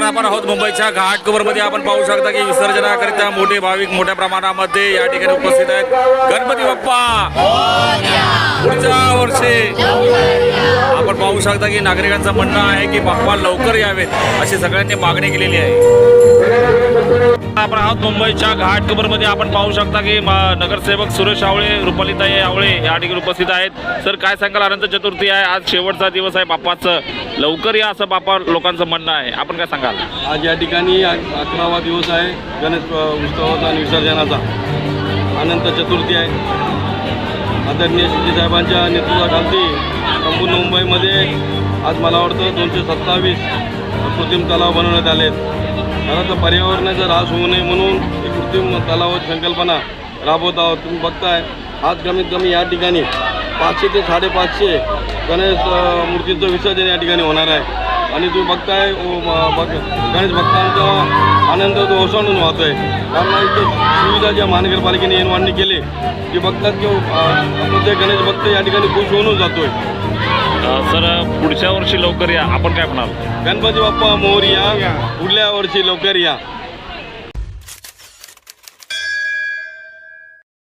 आपण आहोत मुंबईच्या घाटमध्ये आपण पाहू शकता की विसर्जनाकरिता मोठे भाविक मोठ्या प्रमाणामध्ये या ठिकाणी उपस्थित आहेत. गणपती बाप्पा! पुढच्या वर्षी पाहू शकता की नागरिकांचं म्हणणं आहे की बाप्पा लवकर यावेत अशी सगळ्यांनी मागणी केलेली आहे. आपण आहोत मुंबईच्या घाटमध्ये आपण पाहू शकता की म- नगरसेवक सुरेश आवळे रुपालीताई आवळे या ठिकाणी उपस्थित आहेत. सर काय सांगाल? अनंत चतुर्थी आहे. आज शेवटचा दिवस आहे. बाप्पाचं लवकर या असं बाप्पा लोकांचं म्हणणं आहे. आपण काय सांगाल? आज या ठिकाणी अक- अकरावा दिवस आहे. गणेश उत्सवाचा आणि विसर्जनाचा. अनंत चतुर्थी आहे. आदरणीय शिंदे नेतृत्वाखाली संपूर्ण मुंबईमध्ये आज मला वाटतं दोनशे सत्तावीस कृत्रिम तलाव बनवण्यात आले आहेत खरं तर पर्यावरणाचा ऱ्हास होऊ नये म्हणून ही कृत्रिम तलावाची संकल्पना राबवत आहोत. तुम्ही बघताय आज कमीत कमी या ठिकाणी पाचशे ते साडेपाचशे गणेश मूर्तींचं विसर्जन या ठिकाणी होणार आहे. आणि तुम्ही बघताय गणेश भक्तांचा आनंद तो ओसंडून वाहतोय कारण इथं सुविधा ज्या महानगरपालिकेने येणवाढणी केली की बघतात की प्रत्येक गणेश भक्त या ठिकाणी खुश होऊन जातोय सर पुढच्या वर्षी लवकर या आपण काय म्हणाल गणपती बाप्पा मोर या पुढल्या वर्षी लवकर या